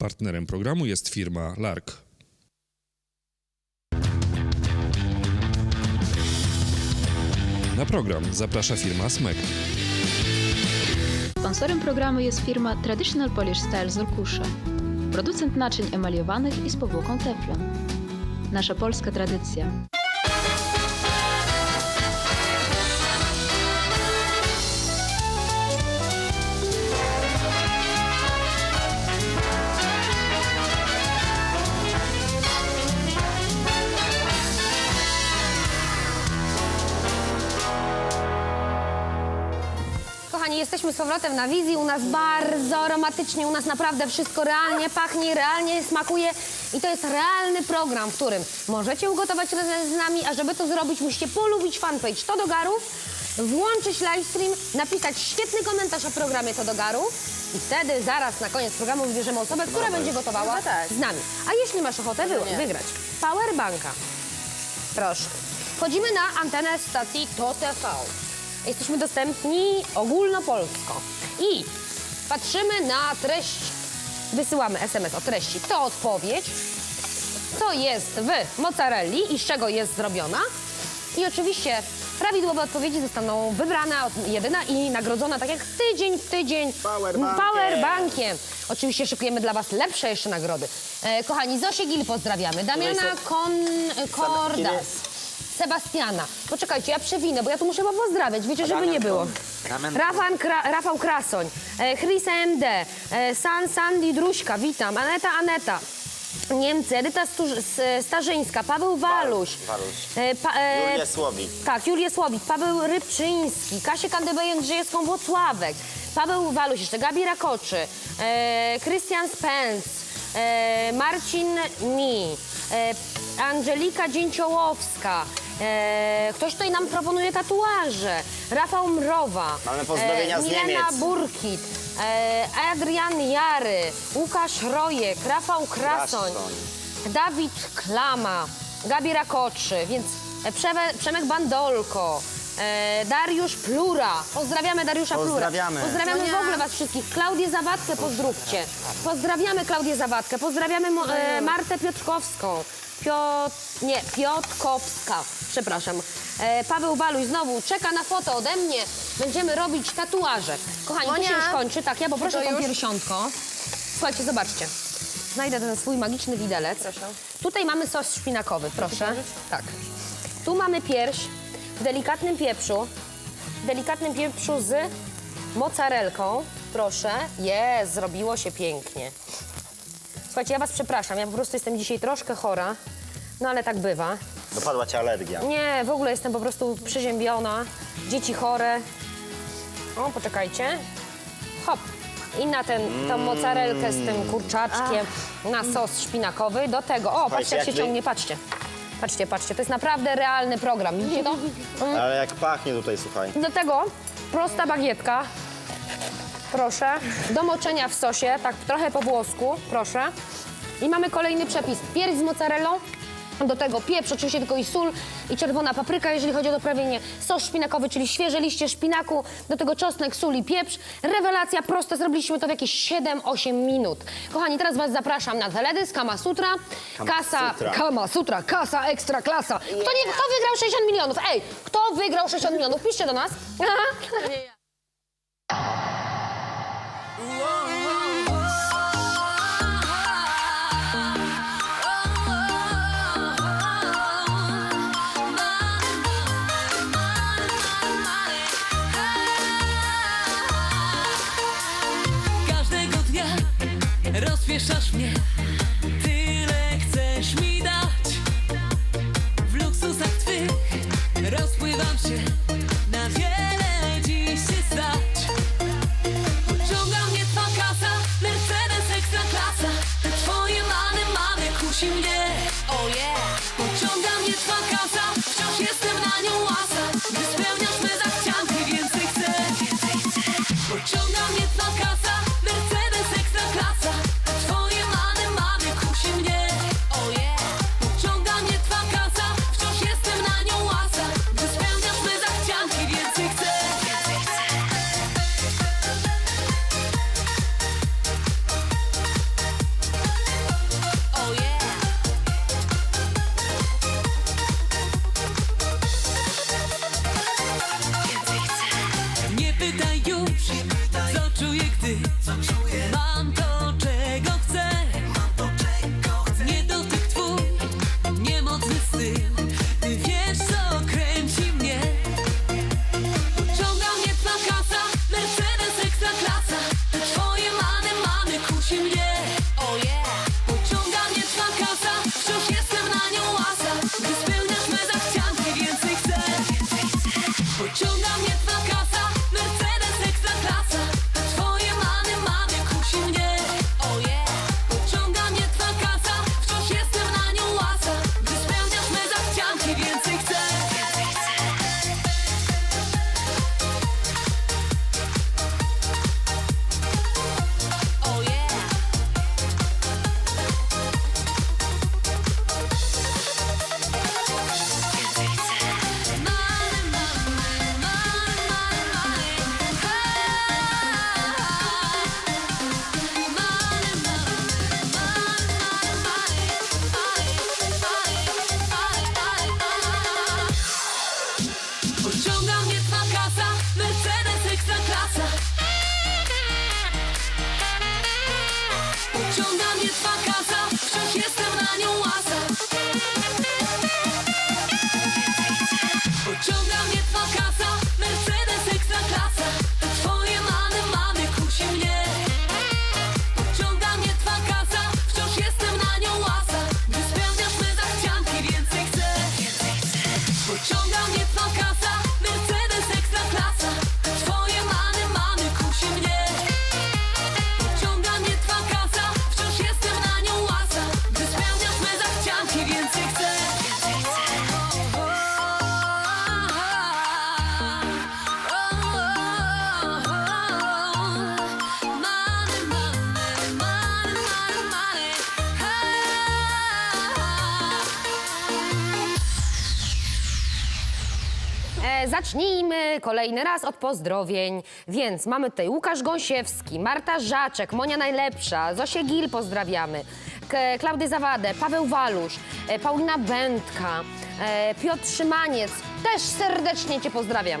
Partnerem programu jest firma Lark. Na program zaprasza firma Smek. Sponsorem programu jest firma Traditional Polish Style z Olkusza. Producent naczyń emaliowanych i z powłoką teflon. Nasza polska tradycja. Kochani, jesteśmy z powrotem na wizji. U nas bardzo aromatycznie, u nas naprawdę wszystko realnie pachnie, realnie smakuje. I to jest realny program, w którym możecie ugotować razem z nami, a żeby to zrobić, musicie polubić fanpage To do Garów, włączyć livestream, napisać świetny komentarz o programie To do Garów i wtedy zaraz na koniec programu wybierzemy osobę, która będzie gotowała Chyba tak. z nami. A jeśli masz ochotę wy- wygrać powerbanka, Proszę. Wchodzimy na antenę stacji TOTV. Jesteśmy dostępni ogólnopolsko. I patrzymy na treść. Wysyłamy SMS o treści. To odpowiedź. Co jest w mozzarelli i z czego jest zrobiona. I oczywiście prawidłowe odpowiedzi zostaną wybrane, jedyna i nagrodzona tak jak tydzień w tydzień Powerbankiem. powerbankiem. Oczywiście szykujemy dla Was lepsze jeszcze nagrody. E, kochani, Zosię Gil pozdrawiamy. Damiana Tutaj są- Kon, Kordas. Sebastiana. Poczekajcie, ja przewinę, bo ja tu muszę chyba pozdrawiać, wiecie, żeby nie było. Damian Rafał, Kra, Rafał Krasoń, e, Chris MD, e, San Sandy Druśka, witam, Aneta Aneta. Niemcy, Edyta S- Starzyńska, Paweł Waluś. Waluś. E, pa, e, Julia Słowik. tak, Julię Słowik, Paweł Rybczyński, Kasię Kandybę Jędrzejewską Włocławek, Paweł Waluś, jeszcze Gabi Rakoczy, e, Krystian Spence, e, Marcin Mi, e, Angelika Dzięciołowska, e, ktoś tutaj nam proponuje tatuaże, Rafał Mrowa, Mamy pozdrowienia z Milena Niemiec. Burkit, e, Adrian Jary, Łukasz Rojek, Rafał Krasoń, Krasoń. Dawid Klama, Gabi Rakoczy, więc e, Przewe, Przemek Bandolko, e, Dariusz Plura. Pozdrawiamy Dariusza Pozdrawiamy. Plura. Pozdrawiamy w ogóle was wszystkich. Klaudię Zawadkę pozdrówcie. Pozdrawiamy Klaudię Zawadkę. Pozdrawiamy Mo- e, Martę Piotrkowską. Piotr, nie, Piotkowska, przepraszam. E, Paweł Baluś znowu czeka na foto ode mnie. Będziemy robić tatuaże. Kochani, to się Monia. już kończy. Tak, ja poproszę To tą już? piersionko. Słuchajcie, zobaczcie. Znajdę ten swój magiczny widelec. Tutaj mamy sos szpinakowy, proszę. Tak. Tu mamy pierś w delikatnym pieprzu. W delikatnym pieprzu z mozzarelką. Proszę. Jest, zrobiło się pięknie. Słuchajcie, ja was przepraszam, ja po prostu jestem dzisiaj troszkę chora. No ale tak bywa. Dopadła cię alergia. Nie, w ogóle jestem po prostu przeziębiona. Dzieci chore. O, poczekajcie. Hop. I na ten, tą mozzarelkę z tym kurczaczkiem, na sos szpinakowy. Do tego, o, patrzcie jak jak się wy- ciągnie, patrzcie. Patrzcie, patrzcie, to jest naprawdę realny program. Widzicie to? Ale jak pachnie tutaj, słuchaj. Do tego prosta bagietka. Proszę. Do moczenia w sosie, tak trochę po włosku, proszę. I mamy kolejny przepis. Pierś z mozzarellą. Do tego pieprz, oczywiście tylko i sól i czerwona papryka, jeżeli chodzi o doprawienie. Sos szpinakowy, czyli świeże liście szpinaku, do tego czosnek, sól i pieprz. Rewelacja prosta, zrobiliśmy to w jakieś 7-8 minut. Kochani, teraz Was zapraszam na teledysk Kama Sutra. Kasa, Sutra. Kama Sutra, kasa, ekstra klasa. Kto, nie, kto wygrał 60 milionów? Ej, kto wygrał 60 milionów? Piszcie do nas. Każdego dnia rozpieszasz mnie zacznijmy. Kolejny raz od pozdrowień. Więc mamy tutaj Łukasz Gąsiewski, Marta Żaczek, Monia Najlepsza, Zosię Gil pozdrawiamy, K- Klaudy Zawadę, Paweł Walusz, e, Paulina Będka, e, Piotr Szymaniec, też serdecznie Cię pozdrawiam,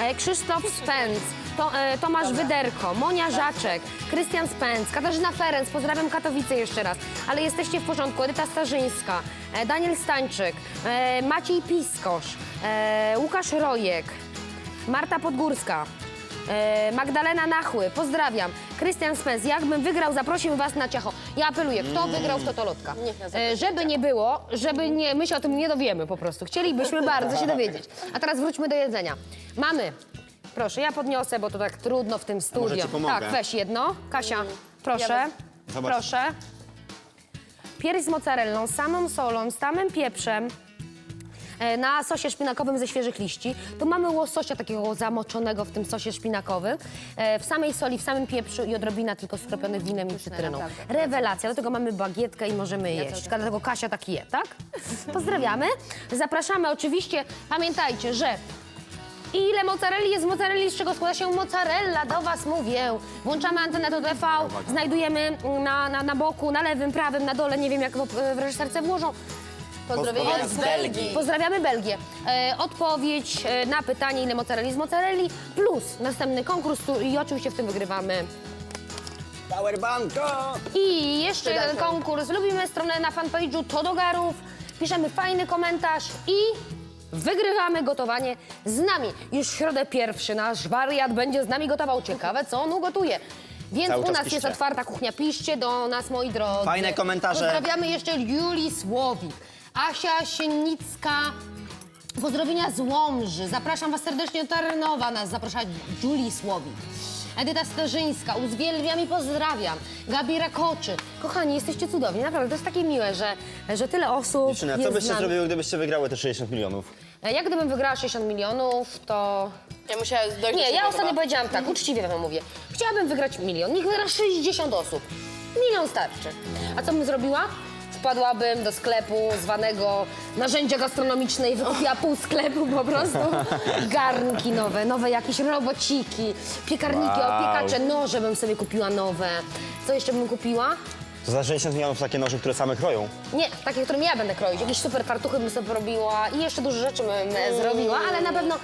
e, Krzysztof Spęc, to, e, Tomasz Wyderko, Monia Żaczek, Krystian Spęc, Katarzyna Ferenc, pozdrawiam Katowice jeszcze raz, ale jesteście w porządku, Edyta Starzyńska, e, Daniel Stańczyk, e, Maciej Piskosz, e, Łukasz Rojek, Marta Podgórska, e, Magdalena Nachły, pozdrawiam, Krystian Spęc, jakbym wygrał, zaprosił was na ciacho. Ja apeluję, kto wygrał w Totolotka? E, żeby nie było, żeby nie, my się o tym nie dowiemy po prostu. Chcielibyśmy bardzo się dowiedzieć. A teraz wróćmy do jedzenia. Mamy Proszę, ja podniosę, bo to tak trudno w tym studio. ci pomogę? Tak, weź jedno. Kasia, proszę. Zobacz. Proszę. Pierś z mozzarellą, samą solą, z samym pieprzem. e, Na sosie szpinakowym ze świeżych liści. Tu mamy łososia takiego zamoczonego w tym sosie szpinakowym. e, W samej soli, w samym pieprzu i odrobina tylko skropionych winem i cytryną. Rewelacja. Do tego mamy bagietkę i możemy jeść. Dlatego Kasia tak je, tak? Pozdrawiamy. Zapraszamy oczywiście. Pamiętajcie, że Ile mozzarelli jest mozzarelli, z czego składa się mozzarella? Do Was mówię. Włączamy antenę do TV, znajdujemy na, na, na boku, na lewym, prawym, na dole, nie wiem jak w, w reżyserce włożą. Pozdrowienia z Belgii. Pozdrawiamy Belgię. E, odpowiedź e, na pytanie, ile mozzarelli z mozzarelli, plus następny konkurs tu, i oczywiście w tym wygrywamy. Powerbanko! I jeszcze jeden konkurs. Lubimy stronę na fanpage'u Todogarów, piszemy fajny komentarz i wygrywamy gotowanie z nami. Już w środę pierwszy nasz wariat będzie z nami gotował. Ciekawe, co on ugotuje. Więc Cały u czas nas piszcie. jest otwarta kuchnia. Piszcie do nas, moi drodzy. Fajne komentarze. Pozdrawiamy jeszcze Julii Słowik, Asia Sienicka, Pozdrowienia z Łomży. Zapraszam Was serdecznie do Tarnowa. Nas zaprasza Julii Słowik. Edyta Starzyńska, uwielbiam i pozdrawiam. Gabi Rakoczy. Kochani, jesteście cudowni. Naprawdę, to jest takie miłe, że, że tyle osób Dziewczyny, a jest co z byście nami. zrobiły, gdybyście wygrały te 60 milionów? E, Jak gdybym wygrała 60 milionów, to... Ja musiałam dojść do Nie, siebie ja ostatnio chyba. powiedziałam tak, uczciwie wam mówię. Chciałabym wygrać milion, niech wygra 60 osób. Milion starczy. A co bym zrobiła? Wpadłabym do sklepu zwanego narzędzia gastronomiczne i wykupiła pół sklepu po prostu. Garnki nowe, nowe jakieś robociki, piekarniki, Wow. opiekacze, noże bym sobie kupiła nowe. Co jeszcze bym kupiła? To za 60 milionów takie noże, które same kroją. Nie, takie, którym ja będę kroić. Jakieś super fartuchy bym sobie robiła i jeszcze dużo rzeczy bym e, zrobiła, ale na pewno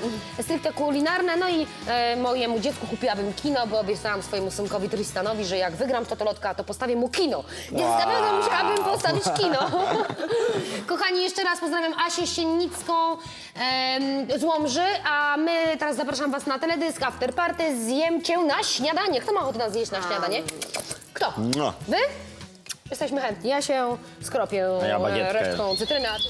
stricte kulinarne. No i e, mojemu dziecku kupiłabym kino, bo obiecałam swojemu synkowi Tristanowi, że jak wygram w Totolotka, to postawię mu kino. Więc na pewno musiałabym postawić kino. Kochani, jeszcze raz pozdrawiam Asię Sienicką em, z Łomży, a my teraz zapraszam Was na teledysk After Party. Zjem Cię na śniadanie. Kto ma ochotę nas zjeść na śniadanie? Kto? No. Wy? Jesteśmy chętni. Ja się skropię A ja e, resztką cytryny. a ty-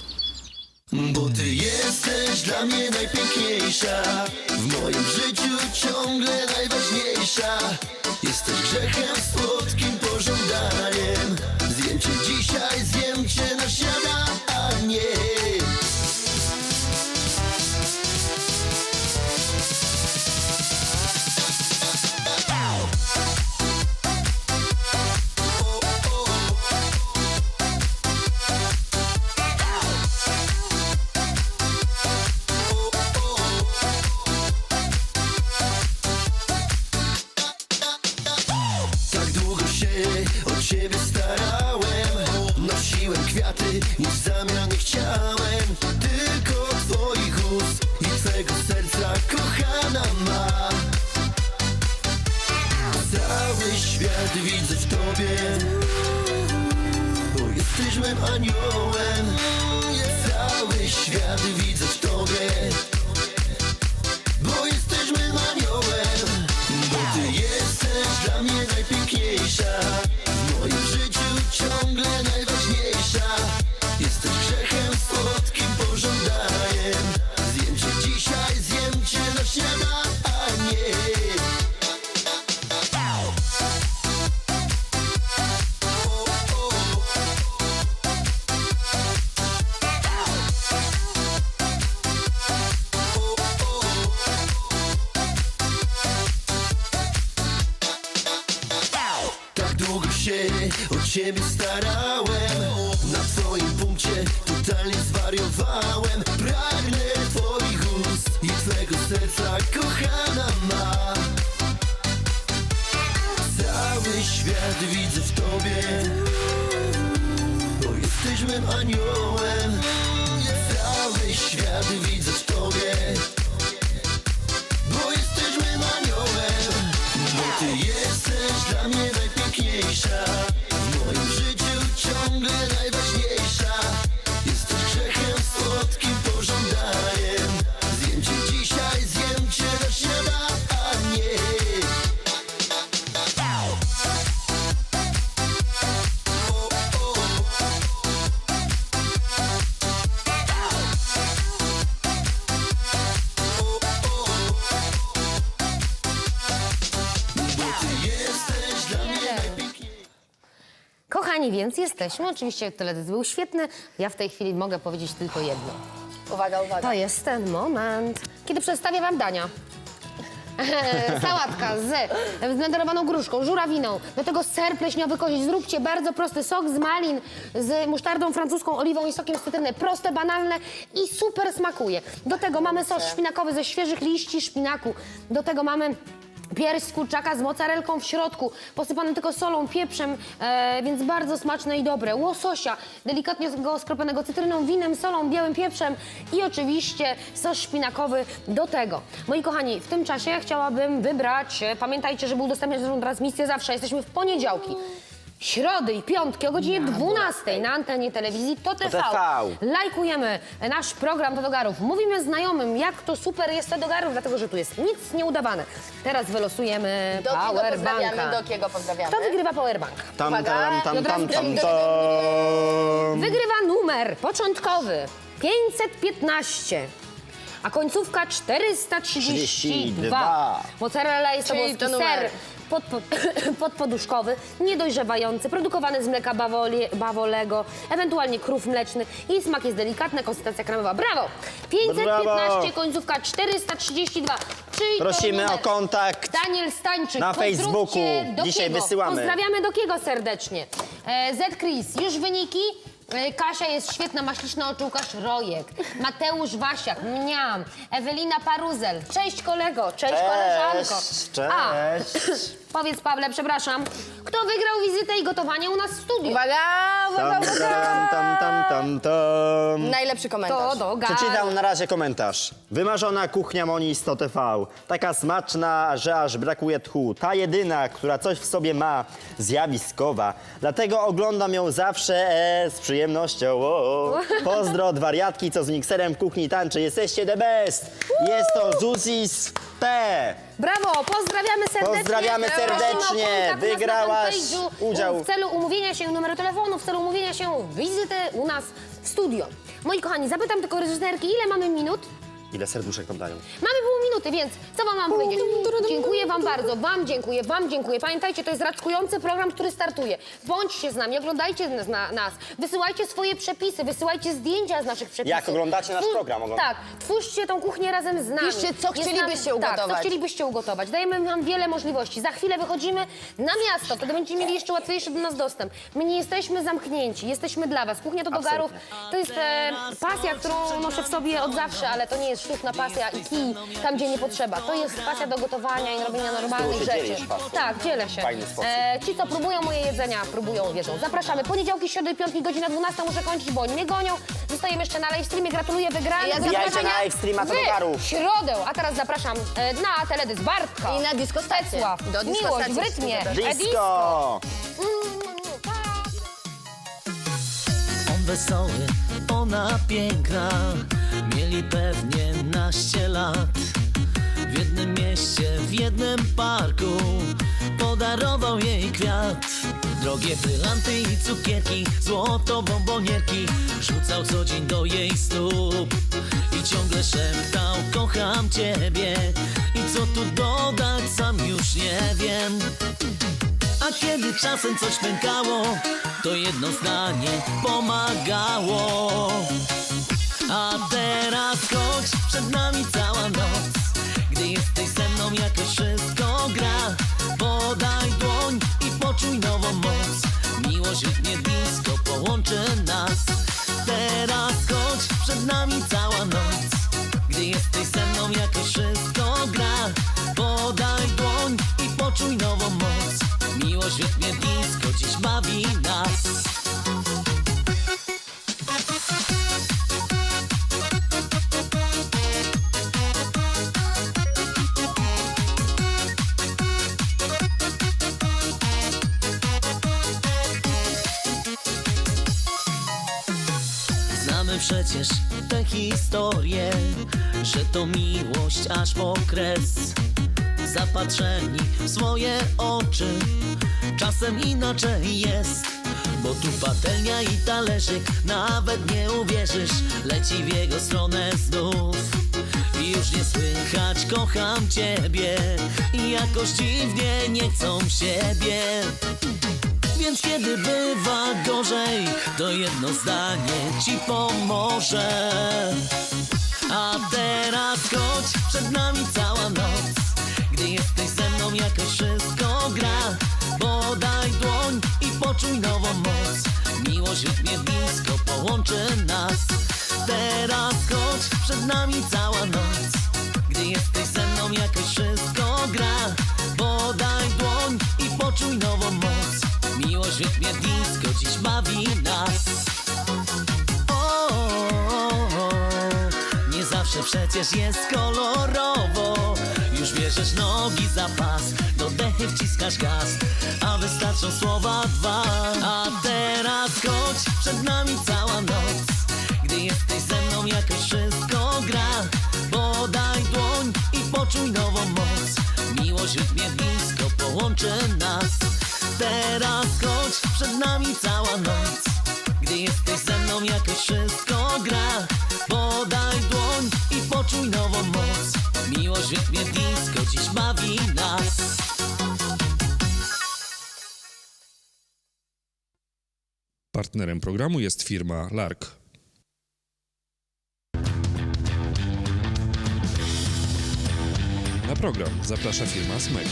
Bo ty jesteś dla mnie najpiękniejsza W moim życiu ciągle najważniejsza Jesteś grzechem słodkim niż zamiany chciałem Tylko twoich ust i twego serca kochana ma. Cały świat widzę w tobie Bo jesteś mym aniołem. Cały świat widzę jesteś mym Kochani, więc jesteśmy. Oczywiście teledysk był świetny. Ja w tej chwili mogę powiedzieć tylko jedno. Uwaga, uwaga. To jest ten moment, kiedy przedstawię wam dania. Sałatka z zblenderowaną gruszką, żurawiną, do tego ser pleśniowy kozić. Zróbcie bardzo prosty sok z malin, z musztardą francuską, oliwą i sokiem z cytryny. Proste, banalne i super smakuje. Do tego mamy sos szpinakowy ze świeżych liści szpinaku. Do tego mamy pierś z kurczaka z mozzarelką w środku, posypany tylko solą, pieprzem, e, więc bardzo smaczne i dobre. Łososia, delikatnie go skropionego cytryną, winem, solą, białym pieprzem i oczywiście sos szpinakowy do tego. Moi kochani, w tym czasie chciałabym wybrać, e, pamiętajcie, żeby udostępniać naszą transmisję zawsze, jesteśmy w poniedziałki. Środy i piątki o godzinie 12 na antenie telewizji to TV. TV. Lajkujemy nasz program Todogarów. Mówimy znajomym, jak to super jest Todogarów, dlatego że tu jest nic nieudawane. Teraz wylosujemy Do kiego pozdrawiamy? Powerbanka. Do kiego pozdrawiamy? Kto wygrywa Powerbanka? Tam, Uwaga. tam, tam, I od razu tam, tam, dym, tam. Wygrywa numer początkowy 515. A końcówka 432. 32. Mozzarella jest to Czyli to numer. ser pod, pod, podpoduszkowy, niedojrzewający, produkowany z mleka bawoli, bawolego, ewentualnie krów mlecznych. Jej smak jest delikatny, konsystencja kremowa. Brawo! 515, Brawo. końcówka 432. Czyli to Prosimy numer. o kontakt. Daniel Stańczyk. Na pozdrówcie Facebooku. Dokiego. Dzisiaj wysyłamy. Pozdrawiamy Dokiego serdecznie. E, Z. Chris, już wyniki. E, Kasia jest świetna, maśliczna oczułkarz Rojek. Mateusz Wasiak, mniam. Ewelina Paruzel. Cześć kolego, cześć, koleżanko. cześć. A, powiedz Pawle, przepraszam, kto wygrał wizytę i gotowanie u nas w studiu? Uwaga, uwaga, Tam, uwaga. tam, tam, tam, tam, tam. Najlepszy komentarz. To do Przeczytam na razie komentarz. Wymarzona kuchnia Moni 100 TV. Taka smaczna, że aż brakuje tchu. Ta jedyna, która coś w sobie ma, zjawiskowa. Dlatego oglądam ją zawsze e, z przyjemnością. O, pozdro od wariatki, co z mikserem w kuchni tańczy. Jesteście the best. Jest to Zuzis P. Brawo, pozdrawiamy serdecznie. Pozdrawiamy serdecznie. kontakt Wygrałaś udział. W celu umówienia się numeru telefonu, w celu umówienia się wizyty u nas w studio. Moi kochani, zapytam tylko reżyserki, ile mamy minut? Ile serduszek tam dają? Mamy pół minuty, więc co wam mam powiedzieć? Dziękuję wam bardzo, wam dziękuję, wam dziękuję. Pamiętajcie, to jest raczkujący program, który startuje. Bądźcie z nami, oglądajcie nas, na, nas, wysyłajcie swoje przepisy, wysyłajcie zdjęcia z naszych przepisów. Jak oglądacie nasz Twór- program, ogląd- Tak, twórzcie tą kuchnię razem z nami. Piszcie, co Jest chcielibyście nam- Tak, co ugotować. chcielibyście ugotować. Dajemy wam wiele możliwości. Za chwilę wychodzimy na miasto, wtedy będziecie mieli jeszcze łatwiejszy do nas dostęp. My nie jesteśmy zamknięci, jesteśmy dla was. Kuchnia to do garów to jest e, pasja, którą noszę w sobie od zawsze, ale to nie jest sztuczna pasja i kij tam, gdzie nie potrzeba. To jest pasja do gotowania i robienia normalnych się rzeczy. dzielisz. Tak, dzielę się. Fajny sposób. E, ci, co próbują moje jedzenia, próbują, wierzą. Zapraszamy. Poniedziałki, środy i piątki, godzina 12. Muszę kończyć, bo oni mnie gonią. Zostajemy jeszcze na live streamie. Gratuluję wygranych. Ja zobaczenia na live streama w Todogarów. środę. A teraz zapraszam e, na teledysk Bartka. I na diskostację. Stacław. Do Miłość diskostacji w rytmie. się Edis. Disco! Wesoły, ona piękna Mieli pewnie naście lat W jednym mieście, w jednym parku Podarował jej kwiat Drogie brylanty i cukierki Złoto bombonierki Rzucał co dzień do jej stóp I ciągle szeptał kocham ciebie I co tu dodać sam już nie wiem a kiedy czasem coś pękało, to jedno zdanie pomagało. A teraz chodź, przed nami cała noc. Jesteś ze mną, jakoś wszystko gra. Podaj dłoń i poczuj nową moc. Miłość rytmie blisko połączy nas. Teraz chodź, przed nami cała noc. Gdy jesteś ze mną, jakoś wszystko gra. Podaj dłoń i poczuj nową moc. Miłość rytmie blisko dziś bawi nas. Przecież tę historię, że to miłość aż po kres. Zapatrzeni w swoje oczy, czasem inaczej jest. Bo tu patelnia i talerzyk, nawet nie uwierzysz, leci w jego stronę znów. I już nie słychać, kocham ciebie, jakoś dziwnie nie chcą siebie. Więc kiedy bywa gorzej, to jedno zdanie ci pomoże. A teraz chodź, przed nami cała noc. Gdy jesteś ze mną, jakoś wszystko gra. Podaj dłoń i poczuj nową moc. Miłość rytmie blisko połączy nas. Teraz chodź, przed nami cała noc. Gdy jesteś ze mną, jakoś wszystko gra. Podaj dłoń i poczuj nową moc. Rytmie disco dziś bawi nas. O, o, o, nie zawsze przecież jest kolorowo. Już bierzesz nogi za pas, do dechy wciskasz gaz, a wystarczą słowa dwa. A teraz chodź, przed nami cała noc. Gdy jesteś ze mną, jakoś wszystko gra. Podaj dłoń i poczuj nową moc. Miłość w rytmie blisko połączy nas. Teraz chodź, przed nami cała noc. Gdy jesteś ze mną, jakoś wszystko gra. Podaj dłoń i poczuj nową moc. Miłość w rytmie disco dziś bawi nas. Partnerem programu jest firma Lark. Na program zaprasza firma Smek.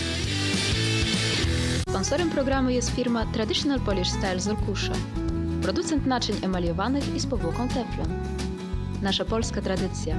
Sponsorem programu jest firma Traditional Polish Style z Orkusza. Producent naczyń emaliowanych i z powłoką teflon. Nasza polska tradycja.